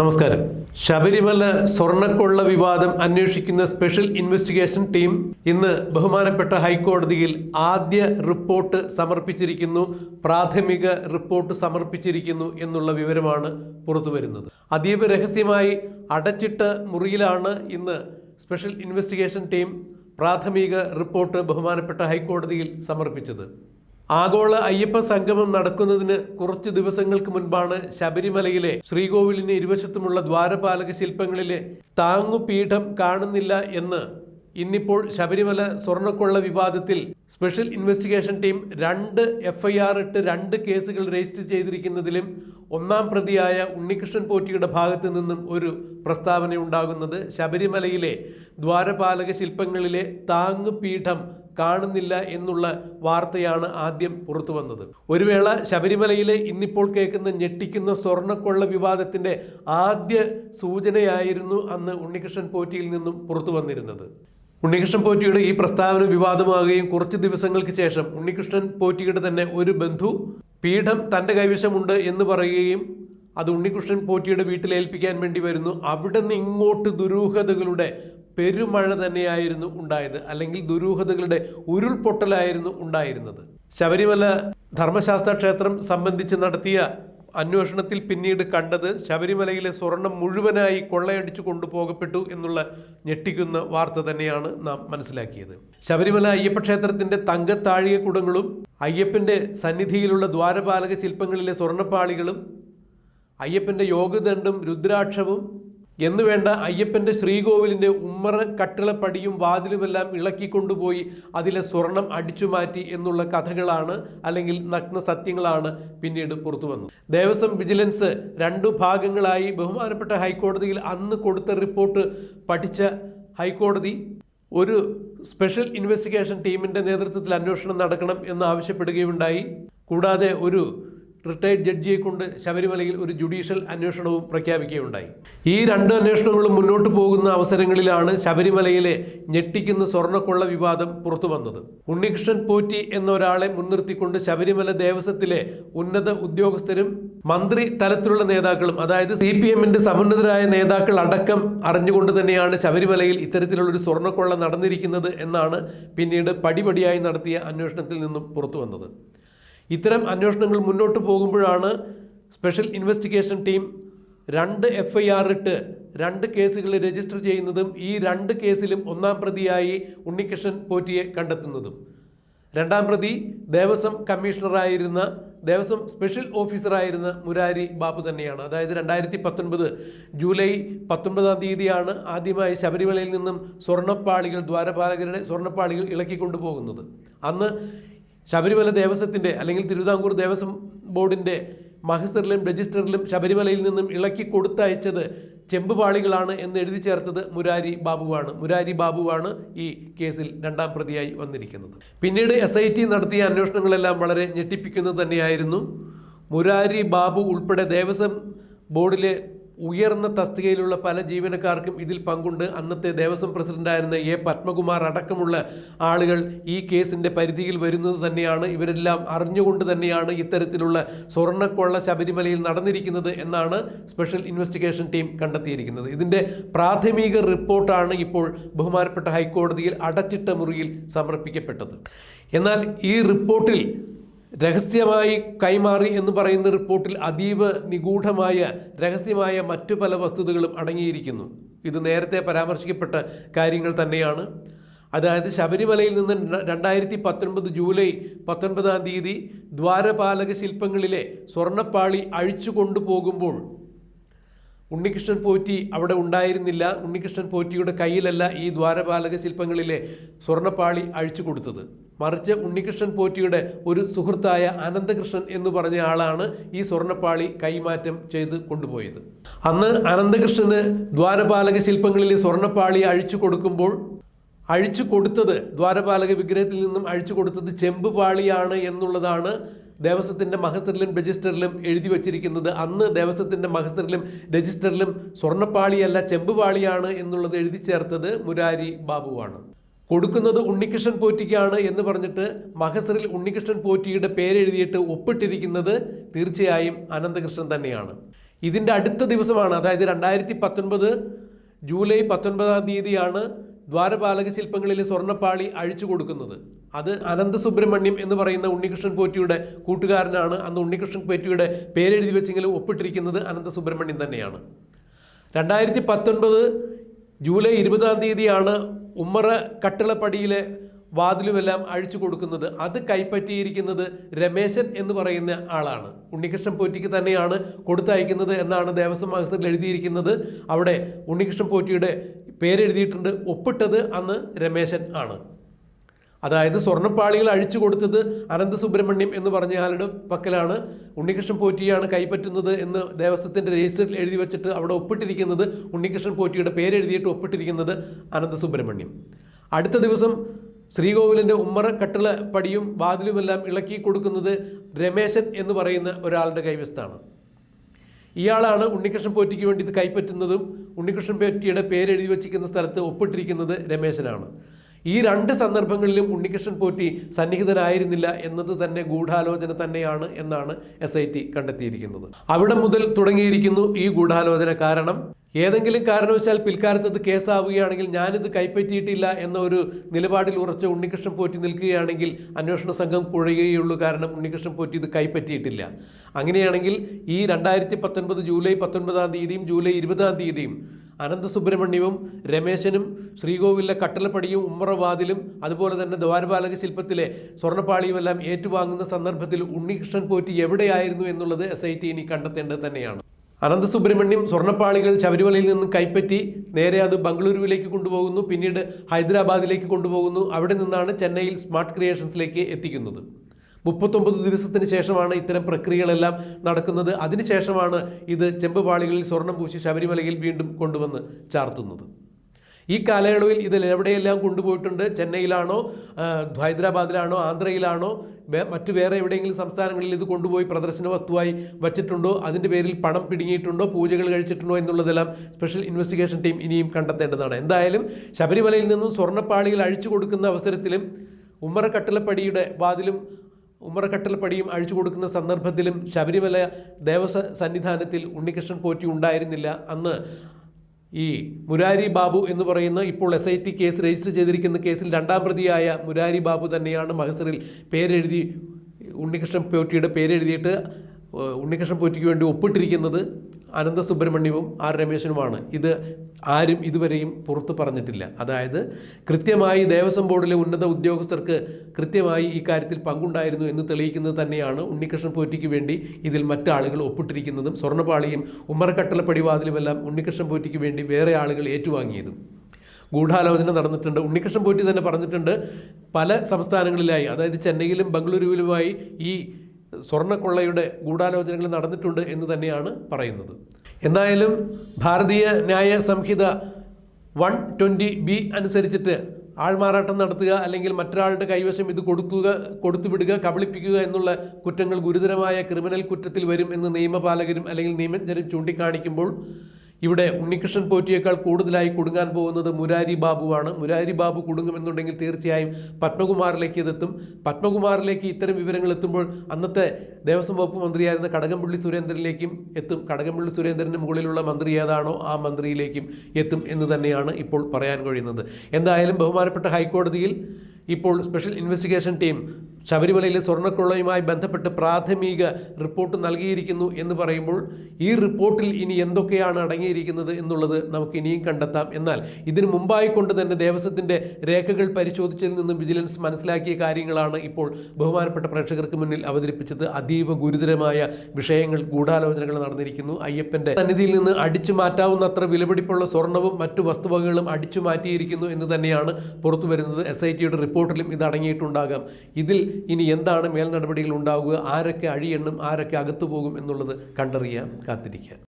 നമസ്കാരം. ശബരിമല സ്വർണക്കൊള്ള വിവാദം അന്വേഷിക്കുന്ന സ്പെഷ്യൽ ഇൻവെസ്റ്റിഗേഷൻ ടീം ഇന്ന് ബഹുമാനപ്പെട്ട ഹൈക്കോടതിയിൽ ആദ്യ റിപ്പോർട്ട് സമർപ്പിച്ചിരിക്കുന്നു പ്രാഥമിക റിപ്പോർട്ട് സമർപ്പിച്ചിരിക്കുന്നു എന്നുള്ള വിവരമാണ് പുറത്തു വരുന്നത്. അതീവ രഹസ്യമായി അടച്ചിട്ട മുറിയിലാണ് ഇന്ന് സ്പെഷ്യൽ ഇൻവെസ്റ്റിഗേഷൻ ടീം പ്രാഥമിക റിപ്പോർട്ട് ബഹുമാനപ്പെട്ട ഹൈക്കോടതിയിൽ സമർപ്പിച്ചത്. ആഗോള അയ്യപ്പ സംഗമം നടക്കുന്നതിന് കുറച്ച് ദിവസങ്ങൾക്ക് മുൻപാണ് ശബരിമലയിലെ ശ്രീകോവിലിന് ഇരുവശത്തുമുള്ള ദ്വാരപാലക ശില്പങ്ങളിലെ താങ്ങുപീഠം കാണുന്നില്ല എന്ന് ഇന്നിപ്പോൾ ശബരിമല സ്വർണക്കൊള്ള വിവാദത്തിൽ സ്പെഷ്യൽ ഇൻവെസ്റ്റിഗേഷൻ ടീം രണ്ട് എഫ്ഐആർ ഇട്ട് രണ്ട് കേസുകൾ രജിസ്റ്റർ ചെയ്തിരിക്കുന്നതിലും ഒന്നാം പ്രതിയായ ഉണ്ണികൃഷ്ണൻ പോറ്റിയുടെ ഭാഗത്തു നിന്നും ഒരു പ്രസ്താവന ഉണ്ടാകുന്നത് ശബരിമലയിലെ ദ്വാരപാലക ശില്പങ്ങളിലെ താങ്ങുപീഠം കാണുന്നില്ല എന്നുള്ള വാർത്തയാണ് ആദ്യം പുറത്തു വന്നത്. ഒരു വേള ശബരിമലയിലെ ഇന്നിപ്പോൾ കേൾക്കുന്ന ഞെട്ടിക്കുന്ന സ്വർണക്കൊള്ള വിവാദത്തിന്റെ ആദ്യ സൂചനയായിരുന്നു അന്ന് ഉണ്ണികൃഷ്ണൻ പോറ്റിയിൽ നിന്നും പുറത്തു വന്നിരുന്നത്. ഉണ്ണികൃഷ്ണൻ പോറ്റിയുടെ ഈ പ്രസ്താവന വിവാദമാകുകയും കുറച്ച് ദിവസങ്ങൾക്ക് ശേഷം ഉണ്ണികൃഷ്ണൻ പോറ്റിയുടെ തന്നെ ഒരു ബന്ധു പീഠം തന്റെ കൈവശമുണ്ട് എന്ന് പറയുകയും അത് ഉണ്ണികൃഷ്ണൻ പോറ്റിയുടെ വീട്ടിൽ ഏൽപ്പിക്കാൻ വേണ്ടി വരുന്നു. അവിടെ നിന്ന് ഇങ്ങോട്ട് ദുരൂഹതകളുടെ പെരുമഴ തന്നെയായിരുന്നു ഉണ്ടായത്. അല്ലെങ്കിൽ ദുരൂഹതകളുടെ ഉരുൾപൊട്ടലായിരുന്നു ഉണ്ടായിരുന്നത്. ശബരിമല ധർമ്മശാസ്ത്ര ക്ഷേത്രം സംബന്ധിച്ച് നടത്തിയ അന്വേഷണത്തിൽ പിന്നീട് കണ്ടത് ശബരിമലയിലെ സ്വർണം മുഴുവനായി കൊള്ളയടിച്ചു കൊണ്ടുപോകപ്പെട്ടു എന്നുള്ള ഞെട്ടിക്കുന്ന വാർത്ത തന്നെയാണ് നാം മനസ്സിലാക്കിയത്. ശബരിമല അയ്യപ്പ ക്ഷേത്രത്തിന്റെ തങ്കത്താഴികക്കുടങ്ങളും അയ്യപ്പന്റെ സന്നിധിയിലുള്ള ദ്വാരപാലക ശില്പങ്ങളിലെ സ്വർണപ്പാളികളും അയ്യപ്പന്റെ യോഗദണ്ഡും രുദ്രാക്ഷവും എന്ന് വേണ്ട അയ്യപ്പന്റെ ശ്രീകോവിലിന്റെ ഉമ്മറ കട്ടിളപ്പടിയും വാതിലുമെല്ലാം ഇളക്കിക്കൊണ്ടുപോയി അതിലെ സ്വർണം അടിച്ചു മാറ്റി എന്നുള്ള കഥകളാണ് അല്ലെങ്കിൽ നഗ്ന സത്യങ്ങളാണ് പിന്നീട് പുറത്തു വന്നത്. ദേവസ്വം വിജിലൻസ് രണ്ടു ഭാഗങ്ങളായി ബഹുമാനപ്പെട്ട ഹൈക്കോടതിയിൽ അന്ന് കൊടുത്ത റിപ്പോർട്ട് പഠിച്ച ഹൈക്കോടതി ഒരു സ്പെഷ്യൽ ഇൻവെസ്റ്റിഗേഷൻ ടീമിന്റെ നേതൃത്വത്തിൽ അന്വേഷണം നടക്കണം എന്ന് ആവശ്യപ്പെടുകയുണ്ടായി. കൂടാതെ ഒരു റിട്ടയർഡ് ജഡ്ജിയെ കൊണ്ട് ശബരിമലയിൽ ഒരു ജുഡീഷ്യൽ അന്വേഷണവും പ്രഖ്യാപിക്കുകയുണ്ടായി. ഈ രണ്ട് അന്വേഷണങ്ങളും മുന്നോട്ട് പോകുന്ന അവസരങ്ങളിലാണ് ശബരിമലയിലെ ഞെട്ടിക്കുന്ന സ്വർണക്കൊള്ള വിവാദം പുറത്തു വന്നത് ഉണ്ണികൃഷ്ണൻ പോറ്റി എന്ന ഒരാളെ മുൻനിർത്തിക്കൊണ്ട് ശബരിമല ദേവസ്വത്തിലെ ഉന്നത ഉദ്യോഗസ്ഥരും മന്ത്രി തലത്തിലുള്ള നേതാക്കളും അതായത് സി പി എമ്മിന്റെ സമുന്നതരായ നേതാക്കൾ അടക്കം അറിഞ്ഞുകൊണ്ട് തന്നെയാണ് ശബരിമലയിൽ ഇത്തരത്തിലുള്ള ഒരു സ്വർണക്കൊള്ള നടന്നിരിക്കുന്നത് എന്നാണ് പിന്നീട് പടിപടിയായി നടത്തിയ അന്വേഷണത്തിൽ നിന്നും പുറത്തു വന്നത് ഇത്തരം അന്വേഷണങ്ങൾ മുന്നോട്ട് പോകുമ്പോഴാണ് സ്പെഷ്യൽ ഇൻവെസ്റ്റിഗേഷൻ ടീം രണ്ട് എഫ് ഐ ആർ ഇട്ട് രണ്ട് കേസുകൾ രജിസ്റ്റർ ചെയ്യുന്നതും ഈ രണ്ട് കേസിലും ഒന്നാം പ്രതിയായി ഉണ്ണികൃഷ്ണൻ പോറ്റിയെ കണ്ടെത്തുന്നതും. രണ്ടാം പ്രതി ദേവസ്വം കമ്മീഷണറായിരുന്ന ദേവസ്വം സ്പെഷ്യൽ ഓഫീസറായിരുന്ന മുരാരി ബാബു തന്നെയാണ്. അതായത് രണ്ടായിരത്തി പത്തൊൻപത് ജൂലൈ പത്തൊൻപതാം തീയതിയാണ് ആദ്യമായി ശബരിമലയിൽ നിന്നും സ്വർണപ്പാളികൾ ദ്വാരപാലകരുടെ സ്വർണപ്പാളികൾ ഇളക്കിക്കൊണ്ടു പോകുന്നത് അന്ന് ശബരിമല ദേവസ്വത്തിന്റെ അല്ലെങ്കിൽ തിരുവിതാംകൂർ ദേവസ്വം ബോർഡിന്റെ മഹസ്റ്ററിലും രജിസ്റ്ററിലും ശബരിമലയിൽ നിന്നും ഇളക്കി കൊടുത്തയച്ചത് ചെമ്പുപാളികളാണ് എന്ന് എഴുതി ചേർത്തത് മുരാരി ബാബുവാണ്. മുരാരി ബാബുവാണ് ഈ കേസിൽ രണ്ടാം പ്രതിയായി വന്നിരിക്കുന്നത്. പിന്നീട് എസ് നടത്തിയ അന്വേഷണങ്ങളെല്ലാം വളരെ ഞെട്ടിപ്പിക്കുന്നത് തന്നെയായിരുന്നു. മുരാരി ബാബു ഉൾപ്പെടെ ദേവസ്വം ബോർഡിലെ ഉയർന്ന തസ്തികയിലുള്ള പല ജീവനക്കാർക്കും ഇതിൽ പങ്കുണ്ട്. അന്നത്തെ ദേവസ്വം പ്രസിഡന്റായിരുന്ന എ. പത്മകുമാർ അടക്കമുള്ള ആളുകൾ ഈ കേസിന്റെ പരിധിയിൽ വരുന്നത് തന്നെയാണ്. ഇവരെല്ലാം അറിഞ്ഞുകൊണ്ട് തന്നെയാണ് ഇത്തരത്തിലുള്ള സ്വർണക്കൊള്ള ശബരിമലയിൽ നടന്നിരിക്കുന്നത് എന്നാണ് സ്പെഷ്യൽ ഇൻവെസ്റ്റിഗേഷൻ ടീം കണ്ടെത്തിയിരിക്കുന്നത്. ഇതിന്റെ പ്രാഥമിക റിപ്പോർട്ടാണ് ഇപ്പോൾ ബഹുമാനപ്പെട്ട ഹൈക്കോടതിയിൽ അടച്ചിട്ട മുറിയിൽ സമർപ്പിക്കപ്പെട്ടത്. എന്നാൽ ഈ റിപ്പോർട്ടിൽ രഹസ്യമായി കൈമാറി എന്ന് പറയുന്ന റിപ്പോർട്ടിൽ അതീവ നിഗൂഢമായ രഹസ്യമായ മറ്റു പല വസ്തുതകളും അടങ്ങിയിരിക്കുന്നു. ഇത് നേരത്തെ പരാമർശിക്കപ്പെട്ട കാര്യങ്ങൾ തന്നെയാണ്. അതായത് ശബരിമലയിൽ നിന്ന് രണ്ടായിരത്തി പത്തൊൻപത് ജൂലൈ പത്തൊൻപതാം തീയതി ദ്വാരപാലക ശില്പങ്ങളിലെ സ്വർണപ്പാളി അഴിച്ചു കൊണ്ടുപോകുമ്പോൾ ഉണ്ണികൃഷ്ണൻ പോറ്റി അവിടെ ഉണ്ടായിരുന്നില്ല. ഉണ്ണികൃഷ്ണൻ പോറ്റിയുടെ കയ്യിലല്ല ഈ ദ്വാരപാലക ശില്പങ്ങളിലെ സ്വർണപ്പാളി അഴിച്ചു കൊടുത്തത്. മറിച്ച് ഉണ്ണികൃഷ്ണൻ പോറ്റിയുടെ ഒരു സുഹൃത്തായ അനന്തകൃഷ്ണൻ എന്ന് പറഞ്ഞ ആളാണ് ഈ സ്വർണപ്പാളി കൈമാറ്റം ചെയ്ത് കൊണ്ടുപോയത്. അന്ന് അനന്തകൃഷ്ണന് ദ്വാരപാലക ശില്പങ്ങളിലെ സ്വർണപ്പാളി അഴിച്ചു കൊടുക്കുമ്പോൾ അഴിച്ചു കൊടുത്തത് ദ്വാരപാലക വിഗ്രഹത്തിൽ നിന്നും അഴിച്ചു കൊടുത്തത് ചെമ്പ് പാളിയാണ് എന്നുള്ളതാണ് ദേവസ്വത്തിന്റെ മഹസ്റ്ററിലും രജിസ്റ്ററിലും എഴുതി വച്ചിരിക്കുന്നത്. അന്ന് ദേവസ്വത്തിന്റെ മഹസ്റ്ററിലും രജിസ്റ്ററിലും സ്വർണപ്പാളിയല്ല ചെമ്പുപാളിയാണ് എന്നുള്ളത് എഴുതി ചേർത്തത് മുരാരി ബാബുവാണ്. കൊടുക്കുന്നത് ഉണ്ണികൃഷ്ണൻ പോറ്റിക്കാണ് എന്ന് പറഞ്ഞിട്ട് മഹസറിൽ ഉണ്ണികൃഷ്ണൻ പോറ്റിയുടെ പേരെഴുതിയിട്ട് ഒപ്പിട്ടിരിക്കുന്നത് തീർച്ചയായും അനന്തകൃഷ്ണൻ തന്നെയാണ്. ഇതിന്റെ അടുത്ത ദിവസമാണ് അതായത് രണ്ടായിരത്തി പത്തൊൻപത് ജൂലൈ പത്തൊൻപതാം തീയതിയാണ് ദ്വാരപാലക ശില്പങ്ങളിലെ സ്വർണപ്പാളി അഴിച്ചു കൊടുക്കുന്നത്. അത് അനന്ത സുബ്രഹ്മണ്യം എന്ന് പറയുന്ന ഉണ്ണികൃഷ്ണൻ പോറ്റിയുടെ കൂട്ടുകാരനാണ്. അന്ന് ഉണ്ണികൃഷ്ണൻ പോറ്റിയുടെ പേരെഴുതി വെച്ചെങ്കിലും ഒപ്പിട്ടിരിക്കുന്നത് അനന്ത സുബ്രഹ്മണ്യം തന്നെയാണ്. രണ്ടായിരത്തി പത്തൊൻപത് ജൂലൈ ഇരുപതാം തീയതിയാണ് ഉമ്മറ കട്ടിളപ്പടിയിലെ വാതിലുമെല്ലാം അഴിച്ചു കൊടുക്കുന്നത് അത് കൈപ്പറ്റിയിരിക്കുന്നത് രമേശൻ എന്ന് പറയുന്ന ആളാണ്. ഉണ്ണികൃഷ്ണൻ പോറ്റിക്ക് തന്നെയാണ് കൊടുത്തയക്കുന്നത് എന്നാണ് ദേവസ്വം മഹസറിൽ എഴുതിയിരിക്കുന്നത്. അവിടെ ഉണ്ണികൃഷ്ണൻ പോറ്റിയുടെ പേരെഴുതിയിട്ടുണ്ട്. ഒപ്പിട്ടത് അന്ന് രമേശൻ ആണ്. അതായത് സ്വർണപ്പാളികൾ അഴിച്ചു കൊടുത്തത് അനന്ത സുബ്രഹ്മണ്യം എന്ന് പറഞ്ഞ ആളുടെ പക്കലാണ്. ഉണ്ണികൃഷ്ണൻ പോറ്റിയാണ് കൈപ്പറ്റുന്നത് എന്ന് ദേവസ്വത്തിന്റെ രജിസ്റ്ററിൽ എഴുതി വെച്ചിട്ട് അവിടെ ഒപ്പിട്ടിരിക്കുന്നത് ഉണ്ണികൃഷ്ണൻ പോറ്റിയുടെ പേരെഴുതിയിട്ട് ഒപ്പിട്ടിരിക്കുന്നത് അനന്ത സുബ്രഹ്മണ്യം അടുത്ത ദിവസം ശ്രീകോവിലിന്റെ ഉമ്മറ കട്ടിള പടിയും വാതിലുമെല്ലാം ഇളക്കി കൊടുക്കുന്നത് രമേശൻ എന്ന് പറയുന്ന ഒരാളുടെ കൈവശത്താണ്. ഇയാളാണ് ഉണ്ണികൃഷ്ണൻ പോറ്റിക്ക് വേണ്ടി ഇത് കൈപ്പറ്റുന്നതും ഉണ്ണികൃഷ്ണൻ പോറ്റിയുടെ പേരെഴുതി വച്ചിരിക്കുന്ന സ്ഥലത്ത് ഒപ്പിട്ടിരിക്കുന്നത് രമേശനാണ്. ഈ രണ്ട് സന്ദർഭങ്ങളിലും ഉണ്ണികൃഷ്ണൻ പോറ്റി സന്നിഹിതനായിരുന്നില്ല എന്നത് തന്നെ ഗൂഢാലോചന തന്നെയാണ് എന്നാണ് എസ് ഐ ടി കണ്ടെത്തിയിരിക്കുന്നത്. അവിടെ മുതൽ തുടങ്ങിയിരിക്കുന്നു ഈ ഗൂഢാലോചന കാരണം. ഏതെങ്കിലും കാരണവശാൽ പിൽക്കാലത്ത് അത് കേസാവുകയാണെങ്കിൽ ഞാനിത് കൈപ്പറ്റിയിട്ടില്ല എന്ന ഒരു നിലപാടിൽ ഉറച്ച ഉണ്ണികൃഷ്ണൻ പോറ്റി നിൽക്കുകയാണെങ്കിൽ അന്വേഷണ സംഘം കുഴയുകയുള്ളൂ കാരണം ഉണ്ണികൃഷ്ണൻ പോറ്റി ഇത് കൈപ്പറ്റിയിട്ടില്ല. അങ്ങനെയാണെങ്കിൽ ഈ രണ്ടായിരത്തി പത്തൊൻപത് ജൂലൈ പത്തൊൻപതാം തീയതിയും ജൂലൈ ഇരുപതാം തീയതിയും അനന്ത സുബ്രഹ്മണ്യവും രമേശനും ശ്രീകോവിലെ കട്ടലപ്പടിയും ഉമ്മറവാതിലും അതുപോലെ തന്നെ ദ്വാരപാലക ശില്പത്തിലെ സ്വർണപ്പാളിയുമെല്ലാം ഏറ്റുവാങ്ങുന്ന സന്ദർഭത്തിൽ ഉണ്ണികൃഷ്ണൻ പോറ്റി എവിടെയായിരുന്നു എന്നുള്ളത് എസ് ഐ ടി ഇനി കണ്ടെത്തേണ്ടത് തന്നെയാണ്. അനന്തസുബ്രഹ്മണ്യം സ്വർണപ്പാളികൾ ശബരിമലയിൽ നിന്ന് കൈപ്പറ്റി നേരെ അത് ബംഗളൂരുവിലേക്ക് കൊണ്ടുപോകുന്നു. പിന്നീട് ഹൈദരാബാദിലേക്ക് കൊണ്ടുപോകുന്നു. അവിടെ നിന്നാണ് ചെന്നൈയിൽ സ്മാർട്ട് ക്രിയേഷൻസിലേക്ക് എത്തിക്കുന്നത്. മുപ്പത്തൊമ്പത് ദിവസത്തിന് ശേഷമാണ് ഇത്തരം പ്രക്രിയകളെല്ലാം നടക്കുന്നത്. അതിനുശേഷമാണ് ഇത് ചെമ്പുപാളികളിൽ സ്വർണം പൂശി ശബരിമലയിൽ വീണ്ടും കൊണ്ടുവന്ന് ചാർത്തുന്നത്. ഈ കാലയളവിൽ ഇതിൽ എവിടെയെല്ലാം കൊണ്ടുപോയിട്ടുണ്ട്? ചെന്നൈയിലാണോ? ഹൈദരാബാദിലാണോ? ആന്ധ്രയിലാണോ? മറ്റു വേറെ എവിടെയെങ്കിലും സംസ്ഥാനങ്ങളിൽ ഇത് കൊണ്ടുപോയി പ്രദർശന വസ്തുവായി വച്ചിട്ടുണ്ടോ? അതിന്റെ പേരിൽ പണം പിടുങ്ങിയിട്ടുണ്ടോ? പൂജകൾ കഴിച്ചിട്ടുണ്ടോ എന്നുള്ളതെല്ലാം സ്പെഷ്യൽ ഇൻവെസ്റ്റിഗേഷൻ ടീം ഇനിയും കണ്ടെത്തേണ്ടതാണ്. എന്തായാലും ശബരിമലയിൽ നിന്നും സ്വർണപ്പാളികൾ അഴിച്ചു കൊടുക്കുന്ന അവസരത്തിലും ഉമ്മറ കട്ടിലപ്പടിയുടെ വാതിലും ഉമ്മറക്കട്ടലപ്പടിയും അഴിച്ചു കൊടുക്കുന്ന സന്ദർഭത്തിലും ശബരിമല ദേവസ്വ സന്നിധാനത്തിൽ ഉണ്ണികൃഷ്ണൻ പോറ്റി ഉണ്ടായിരുന്നില്ല. അന്ന് ഈ മുരാരി ബാബു എന്ന് പറയുന്ന ഇപ്പോൾ S I T case register ചെയ്തിരിക്കുന്ന കേസിൽ രണ്ടാം പ്രതിയായ മുരാരി ബാബു തന്നെയാണ് മഹസറിൽ പേരെഴുതി ഉണ്ണികൃഷ്ണൻ പോറ്റിയുടെ പേരെഴുതിയിട്ട് ഉണ്ണികൃഷ്ണൻ പോറ്റിക്ക് വേണ്ടി ഒപ്പിട്ടിരിക്കുന്നത്. അനന്ത സുബ്രഹ്മണ്യവും ആർ രമേശനുമാണ്. ഇത് ആരും ഇതുവരെയും പുറത്തു പറഞ്ഞിട്ടില്ല. അതായത് കൃത്യമായി ദേവസ്വം ബോർഡിലെ ഉന്നത ഉദ്യോഗസ്ഥർക്ക് കൃത്യമായി ഈ കാര്യത്തിൽ പങ്കുണ്ടായിരുന്നു എന്ന് തെളിയിക്കുന്നത് തന്നെയാണ് ഉണ്ണികൃഷ്ണൻ പോറ്റിക്ക് വേണ്ടി ഇതിൽ മറ്റാളുകൾ ഒപ്പിട്ടിരിക്കുന്നതും സ്വർണപാളിയും ഉമ്മറക്കട്ടല പടിവാതിലുമെല്ലാം ഉണ്ണികൃഷ്ണൻ പോറ്റിക്ക് വേണ്ടി വേറെ ആളുകൾ ഏറ്റുവാങ്ങിയതും. ഗൂഢാലോചന നടന്നിട്ടുണ്ട്. ഉണ്ണികൃഷ്ണൻ പോറ്റി തന്നെ പറഞ്ഞിട്ടുണ്ട് പല സംസ്ഥാനങ്ങളിലായി അതായത് ചെന്നൈയിലും ബംഗളൂരുവിലുമായി ഈ സ്വർണക്കൊള്ളയുടെ ഗൂഢാലോചനകൾ നടന്നിട്ടുണ്ട് എന്ന് തന്നെയാണ് പറയുന്നത്. എന്തായാലും ഭാരതീയ ന്യായ സംഹിത വൺ ട്വന്റി ബി അനുസരിച്ചിട്ട് ആൾമാറാട്ടം നടത്തുക അല്ലെങ്കിൽ മറ്റൊരാളുടെ കൈവശം ഇത് കൊടുക്കുക കൊടുത്തുവിടുക കബളിപ്പിക്കുക എന്നുള്ള കുറ്റങ്ങൾ ഗുരുതരമായ ക്രിമിനൽ കുറ്റത്തിൽ വരും എന്ന് നിയമപാലകരും അല്ലെങ്കിൽ നിയമജ്ഞരും ചൂണ്ടിക്കാണിക്കുമ്പോൾ ഇവിടെ ഉണ്ണികൃഷ്ണൻ പോറ്റിയേക്കാൾ കൂടുതലായി കുടുങ്ങാൻ പോകുന്നത് മുരാരി ബാബുവാണ്. മുരാരി ബാബു കുടുങ്ങുമെന്നുണ്ടെങ്കിൽ തീർച്ചയായും പത്മകുമാറിലേക്ക് ഇതെത്തും. പത്മകുമാറിലേക്ക് ഇത്തരം വിവരങ്ങൾ എത്തുമ്പോൾ അന്നത്തെ ദേവസ്വം വകുപ്പ് മന്ത്രിയായിരുന്ന കടകംപള്ളി സുരേന്ദ്രനിലേക്കും എത്തും. കടകംപള്ളി സുരേന്ദ്രന് മുകളിലുള്ള മന്ത്രി ഏതാണോ ആ മന്ത്രിയിലേക്കും എത്തും എന്ന് തന്നെയാണ് ഇപ്പോൾ പറയാൻ കഴിയുന്നത്. എന്തായാലും ബഹുമാനപ്പെട്ട ഹൈക്കോടതിയിൽ ഇപ്പോൾ സ്പെഷ്യൽ ഇൻവെസ്റ്റിഗേഷൻ ടീം ശബരിമലയിലെ സ്വർണക്കൊള്ളയുമായി ബന്ധപ്പെട്ട് പ്രാഥമിക റിപ്പോർട്ട് നൽകിയിരിക്കുന്നു എന്ന് പറയുമ്പോൾ ഈ റിപ്പോർട്ടിൽ ഇനി എന്തൊക്കെയാണ് അടങ്ങിയിരിക്കുന്നത് എന്നുള്ളത് നമുക്ക് ഇനിയും കണ്ടെത്താം. എന്നാൽ ഇതിനു മുമ്പായി കൊണ്ട് തന്നെ ദേവസ്വത്തിന്റെ രേഖകൾ പരിശോധിച്ചതിൽ നിന്നും വിജിലൻസ് മനസ്സിലാക്കിയ കാര്യങ്ങളാണ് ഇപ്പോൾ ബഹുമാനപ്പെട്ട പ്രേക്ഷകർക്ക് മുന്നിൽ അവതരിപ്പിച്ചത്. അതീവ ഗുരുതരമായ വിഷയങ്ങൾ ഗൂഢാലോചനകൾ നടന്നിരിക്കുന്നു. അയ്യപ്പന്റെ സന്നിധിയിൽ നിന്ന് അടിച്ചു മാറ്റാവുന്നത്ര വിലപിടിപ്പുള്ള സ്വർണവും മറ്റു വസ്തുവകകളും അടിച്ചു മാറ്റിയിരിക്കുന്നു എന്ന് തന്നെയാണ് പുറത്തു വരുന്നത് എസ് ഐ ടിയുടെ റിപ്പോർട്ടിലും ഇത് അടങ്ങിയിട്ടുണ്ടാകാം. ഇതിൽ ഇനി എന്താണ് മേൽനടപടികൾ ഉണ്ടാവുക? ആരൊക്കെ അഴിയെണ്ണും ആരൊക്കെ അകത്തു പോകും എന്നുള്ളത് കണ്ടറിയാൻ കാത്തിരിക്കുക.